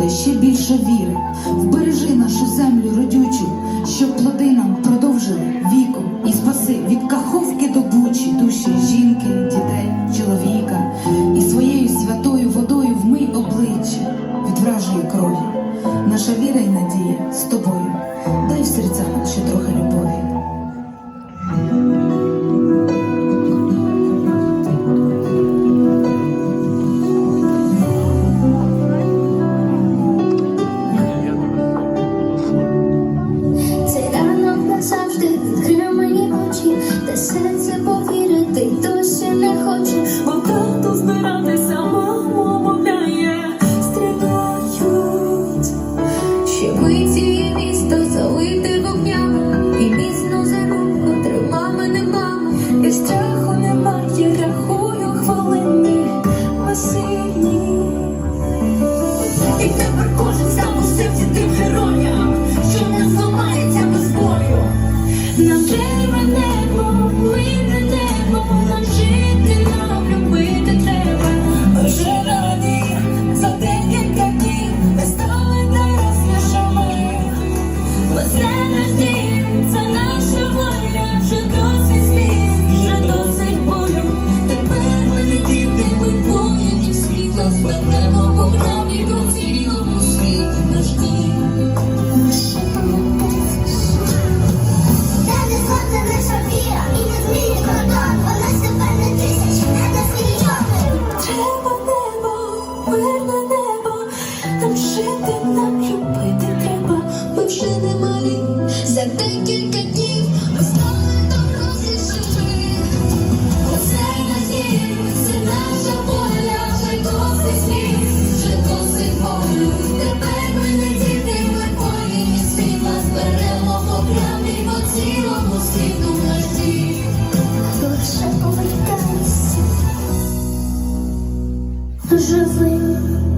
буде ще більше віри. Вбережи нашу землю родючу, щоб плоди нам продовжили віку і спаси від каховки до бучі душі жінки, дітей, чоловіка, і своєю святою водою вмий обличчя від вражої крові. Наша віра e tem percursos, os жити, нам любити треба. ми вже не малі. За декілька днів ми стали дорослішими. Оце наш це наша воля, вже досить сліз, вже досить болю. Тепер ми не діти, воїни світла, зберемо програмі по цілому світу дім. Лише повертайся живим.